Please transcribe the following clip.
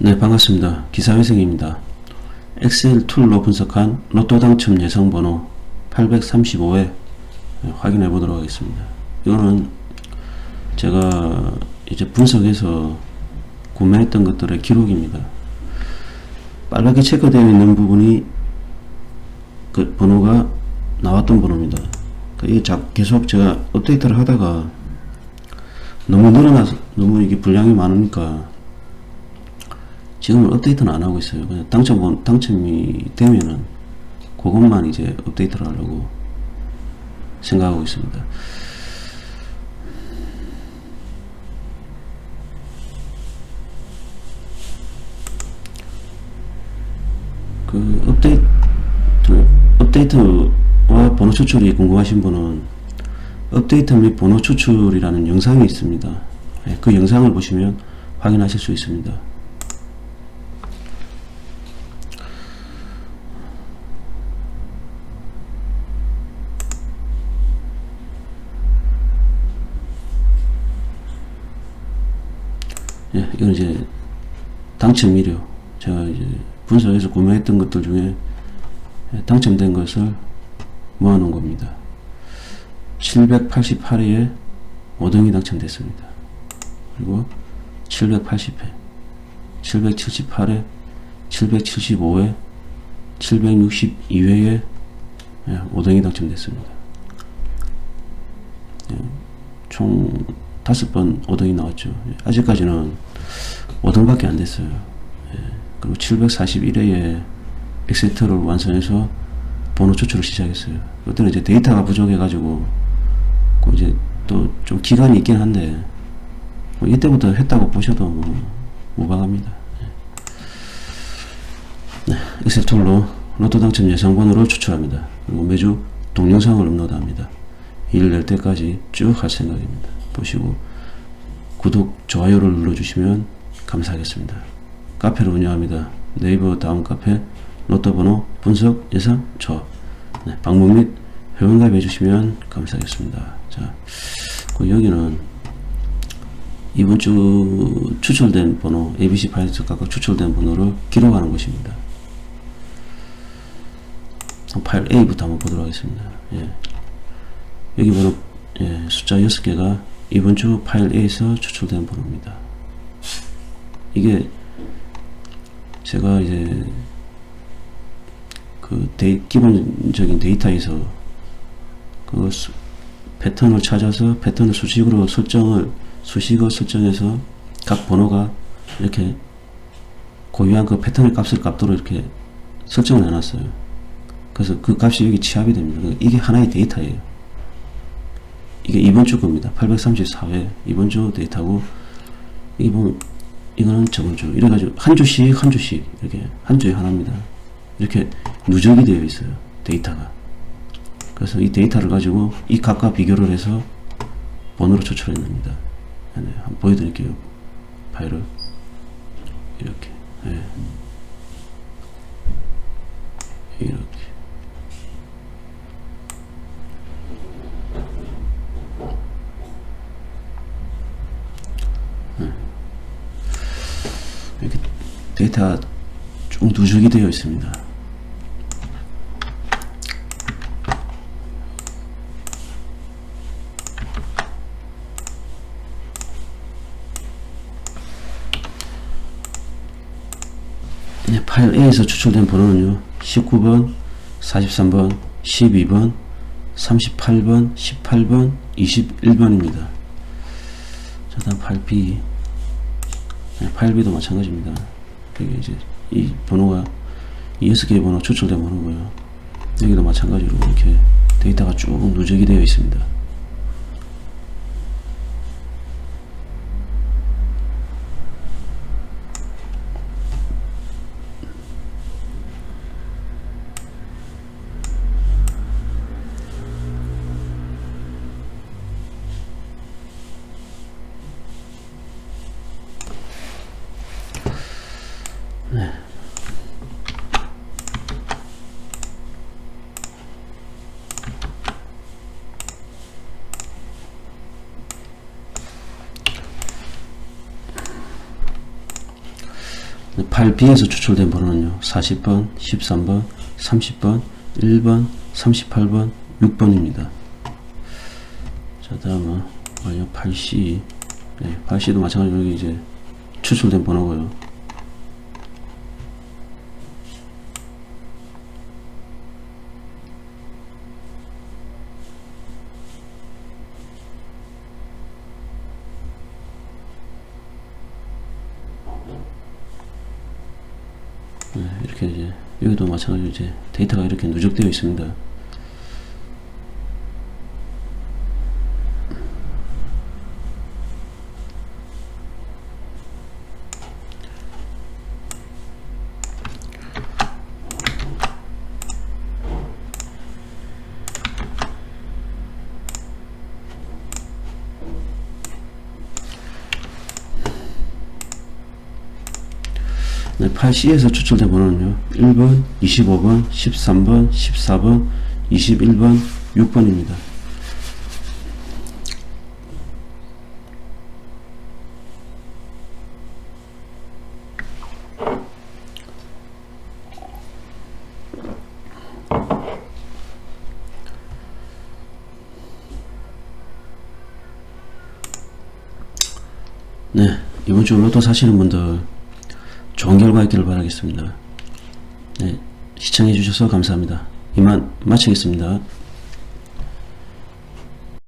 네, 반갑습니다. 기사회생입니다. 엑셀 툴로 분석한 로또 당첨 예상 번호 835회 확인해 보도록 하겠습니다. 이거는 제가 이제 분석해서 구매했던 것들의 기록입니다. 빨갛게 체크되어 있는 부분이 그 번호가 나왔던 번호입니다. 그 계속 제가 업데이트를 하다가 너무 늘어나서 너무 이게 분량이 많으니까 지금은 업데이트는 안 하고 있어요. 그냥 당첨, 당첨이 되면은 그것만 이제 업데이트를 하려고 생각하고 있습니다. 그 업데이트, 업데이트와 번호 추출이 궁금하신 분은 업데이트 및 번호 추출이라는 영상이 있습니다. 예, 그 영상을 보시면 확인하실 수 있습니다. 예, 이건 이제 당첨일이요. 제가 이제 분석해서 구매했던 것들 중에 예, 당첨된 것을 모아놓은 겁니다. 788회에 5등이 당첨됐습니다. 그리고 780회, 778회, 775회, 762회에 5등이 당첨됐습니다. 예, 총 다섯 번 5등이 나왔죠. 예, 아직까지는 5등밖에 안 됐어요. 예, 그리고 741회에 엑세트를 완성해서 번호 추출을 시작했어요. 그때는 이제 데이터가 부족해가지고 그 이제 또 좀 기간이 있긴 한데 뭐 이때부터 했다고 보셔도 뭐 무방합니다. 예. 네, 엑셀 툴로 로또 당첨 예상번호를 추출합니다. 그리고 매주 동영상을 업로드합니다. 일 낼 때까지 쭉 할 생각입니다. 보시고 구독, 좋아요를 눌러주시면 감사하겠습니다. 카페를 운영합니다. 네이버 다운 카페 로또 번호 분석 예상 저 네, 방문 및 회원 가입 해 주시면 감사하겠습니다. 자, 그 여기는 이번 주 추출된 번호 ABC 파일에서 각각 추출된 번호를 기록하는 것입니다. 파일 A부터 한번 보도록 하겠습니다. 예. 여기 번호 예, 숫자 6개가 이번 주 파일 A에서 추출된 번호입니다. 이게 제가 이제 그 데이, 기본적인 데이터에서 그 수, 패턴을 찾아서 패턴을 수식으로 설정을 수식어 설정해서 각 번호가 이렇게 고유한 그 패턴의 값을 값도로 이렇게 설정을 해놨어요. 그래서 그 값이 여기 취합이 됩니다. 그러니까 이게 하나의 데이터예요. 이게 이번 주 겁니다. 834회 이번 주 데이터고 이번 이거는 저번 주 이래가지고 한 주씩 한 주씩 이렇게 한 주에 하나입니다. 이렇게 누적이 되어 있어요. 데이터가. 그래서 이 데이터를 가지고 이 값과 비교를 해서 번호로 추출해냅니다. 네, 한번 보여드릴게요. 파일을 이렇게 네. 이렇게 이렇게 데이터가 쭉 누적이 되어 있습니다. 네, 파일 A에서 추출된 번호는요. 19번, 43번, 12번, 38번, 18번, 21번입니다. 자, 다음 파일 B. 네, 파일 B도 마찬가지입니다. 여기 이제 이 번호가 이 6개의 번호 추출된 번호고요. 여기도 마찬가지로 이렇게 데이터가 쭉 누적이 되어 있습니다. 8B에서 추출된 번호는요. 40번, 13번, 30번, 1번, 38번, 6번입니다. 자, 다음은 완료 8C. 네, 8C도 마찬가지로 이제 추출된 번호고요. 이렇게 이제 여기도 마찬가지로 이제 데이터가 이렇게 누적되어 있습니다. 네, 8C에서 추출된 번호는요. 1번, 25번, 13번, 14번, 21번, 6번입니다. 네, 이번 주 로또 사시는 분들 좋은 결과 있기를 바라겠습니다. 네, 시청해 주셔서 감사합니다. 이만 마치겠습니다.